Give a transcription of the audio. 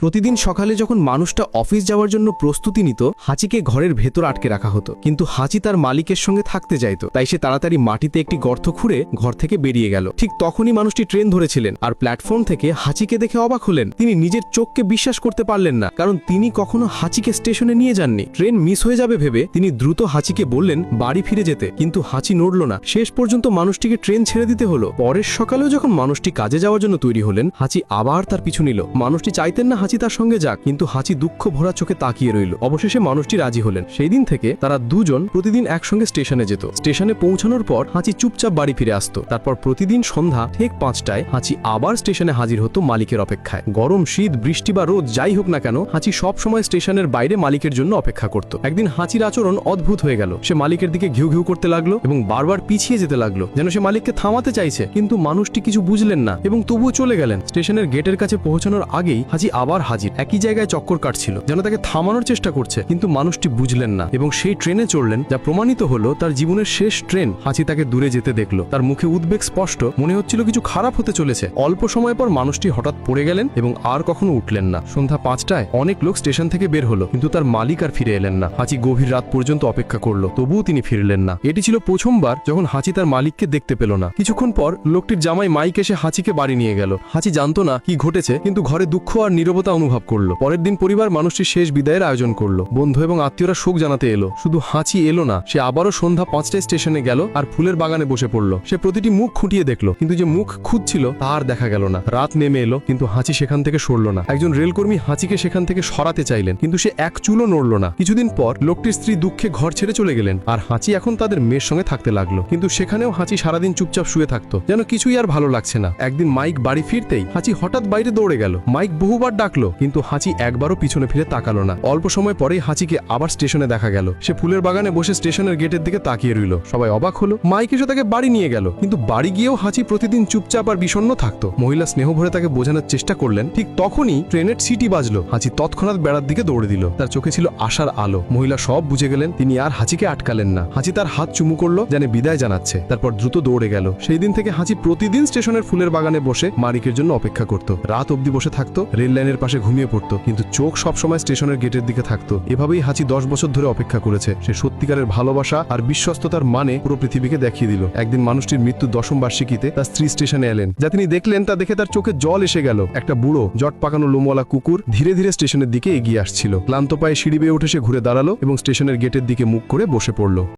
প্রতিদিন সকালে যখন মানুষটা অফিস যাওয়ার জন্য প্রস্তুতি নিত, হাঁচিকে ঘরের ভেতর আটকে রাখা হতো। কিন্তু হাঁচি তার মালিকের সঙ্গে থাকতে যাইত, তাই সে তাড়াতাড়ি মাটিতে একটি গর্ত খুঁড়ে ঘর থেকে বেরিয়ে গেল। ঠিক তখনই মানুষটি ট্রেন ধরেছিলেন আর প্ল্যাটফর্ম থেকে হাঁচিকে দেখে অবাক হলেন। তিনি নিজের চোখকে বিশ্বাস করতে পারলেন না, কারণ তিনি কখনো হাঁচিকে স্টেশনে নিয়ে যাননি। ট্রেন মিস হয়ে যাবে ভেবে তিনি দ্রুত হাঁচিকে বললেন, বাড়ি ফিরে যেতে। কিন্তু হাঁচি নড়ল না। শেষ পর্যন্ত মানুষটিকে ট্রেন ছেড়ে দিতে হলো। পরের সকালেও যখন মানুষটি কাজে যাওয়ার জন্য তৈরি হলেন, হাঁচি আবার তার পিছু নিল। মানুষটি চাইতেন না হাঁচি তার সঙ্গে যাক, কিন্তু হাঁচি দুঃখ ভরা চোখে তাকিয়ে রইল। অবশেষে মানুষটি রাজি হলেন। সেই দিন থেকে তারা দুজন প্রতিদিন একসঙ্গে স্টেশনে যেত। স্টেশনে পৌঁছানোর পর হাঁচি চুপচাপ বাড়ি ফিরে আসতো। তারপর প্রতিদিন সন্ধ্যা ঠিক পাঁচটায় হাঁচি আবার স্টেশনে হাজির হতো মালিকের অপেক্ষায়। গরম, শীত, বৃষ্টি বা রোদ যাই হোক না কেন, হাঁচি সব সময় স্টেশনের বাইরে মালিকের জন্য অপেক্ষা করত। একদিন হাঁচির আচরণ অদ্ভুত হয়ে গেল। সে মালিকের দিকে ঘিউ ঘিউ করতে লাগল এবং বারবার পিছিয়ে যেতে লাগল, যেন সে মালিককে থামাতে চাইছে, কিন্তু মানুষটি কিছু বুঝলেন না এবং তবুও চলে গেলেন। স্টেশনের গেটের কাছে পৌঁছানোর আগেই হাঁচি আবার হাজির। একই জায়গায় চক্কর কাটছিল, যেন তাকে থামানোর চেষ্টা করছে, কিন্তু মানুষটি বুঝলেন না, এবং সেই ট্রেনে চড়লেন, যা প্রমাণিত হলো তার জীবনের শেষ ট্রেন। হাঁচি তাকে দূরে যেতে দেখল। তার মুখে উদ্বেগ স্পষ্ট, মনে হচ্ছিল কিছু খারাপ হতে চলেছে। অল্প সময় পর মানুষটি হঠাৎ পড়ে গেলেন এবং আর কখনো উঠলেন না। সন্ধ্যা পাঁচটায় অনেক লোক স্টেশন থেকে বের হলো, কিন্তু তার মালিক আর ফিরে এলেন না। হাঁচি গভীর রাত পর্যন্ত অপেক্ষা করল, তবুও তিনি ফিরলেন না। এটি ছিল প্রথমবার যখন হাঁচি তার মালিককে দেখতে পেল না। কিছুক্ষণ পর লোকটির জামাই মাইক এসে হাঁচিকে বাড়ি নিয়ে গেল। হাঁচি জানতো না কি ঘটেছে, কিন্তু ঘরে দুঃখ আর নীরবতা অনুভব করল। পরের দিন পরিবার মানুষটির শেষ বিদায়ের আয়োজন করল। বন্ধু এবং আত্মীয়রা শোক জানাতে এলো। শুধু হাঁচি এলো না, সে আবারও সন্ধ্যা পাঁচটায় স্টেশনে গেল আর ফুলের বাগানে বসে পড়ল। সে প্রতিটি মুখ খুঁটিয়ে দেখল, কিন্তু যে মুখ খুঁজছিল তা আর দেখা গেল না। রাত নেমে এলো, কিন্তু হাঁচি সেখান থেকে সরল না। একজন রেলকর্মী হাঁচিকে সেখান থেকে সরাতে চাইলেন, কিন্তু সে এক চুলও নড়ল না। কিছুদিন পর লোকটির স্ত্রী দুঃখে ঘর ছেড়ে চলে গেলেন, আর হাঁচি এখন তাদের মেয়ের সঙ্গে থাকতে লাগল। কিন্তু সেখানেও হাঁচি সারাদিন চুপচাপ শুয়ে থাকতো। যেন কিছুই আর ভালো লাগছে না। একদিন মাইক বাড়ি ফিরতেই হাঁচি হঠাৎ বাইরে দৌড়ে গেল। মাইক বহুবার ডাকলো কিন্তু হাঁচি একবারও পিছনে ফিরে তাকালো না। অল্প সময় পরেই হাঁচিকে আবার স্টেশনে দেখা গেল। সে ফুলের বাগানে বসে স্টেশনের গেটের দিকে তাকিয়ে রইল। সবাই অবাক হলো, মাইক এসে তাকে বাড়ি নিয়ে গেল। কিন্তু বাড়ি গিয়েও হাঁচি প্রতিদিন চুপচাপ আর বিষণ্ণ থাকতো। মহিলা স্নেহ ভরে তাকে বোঝানোর চেষ্টা করলেন। ঠিক তখনই ট্রেনের সিটি বাজলো। হাঁচি তৎক্ষণাৎ বেড়ার দিকে দৌড়ে দিল। তার চোখে ছিল আশার আলো। মহিলা সব বুঝে গেলেন, তিনি আর হাঁচিকে আটকালেন না। হাঁচি তার হাত চুমু করল জানে বিদায় জানাচ্ছে। তারপর দ্রুত দৌড়ে গেল। সেই দিন থেকে হাঁচি প্রতিদিন স্টেশনের ফুলের বাগানে বসে মারিকের জন্য অপেক্ষা করত। রাত অবধি বসে থাকতো রেল লাইনের পাশে ঘুমিয়ে পড়তো, কিন্তু চোখ সবসময় স্টেশনের গেটের দিকে থাকতো। এভাবেই হাঁচি দশ বছর ধরে অপেক্ষা করেছে। সে সত্যিকারের ভালোবাসা আর বিশ্বস্ততার মানে পুরো পৃথিবীকে দেখিয়ে দিল। একদিন মানুষটির মৃত্যু দশম বার্ষিকীতে তার স্ত্রী স্টেশনে এলেন। যা তিনি দেখলেন, তা দেখে তার চোখে জল এসে গেল। একটা বুড়ো, জট পাকানো লোমওয়ালা কুকুর ধীরে ধীরে স্টেশনের দিকে এগিয়ে আসছিল। ক্লান্ত পায়ে সিঁড়ি বেয়ে উঠে সে ঘুরে দাঁড়াল এবং স্টেশনের গেটের দিকে মুখ করে বসে পড়ল।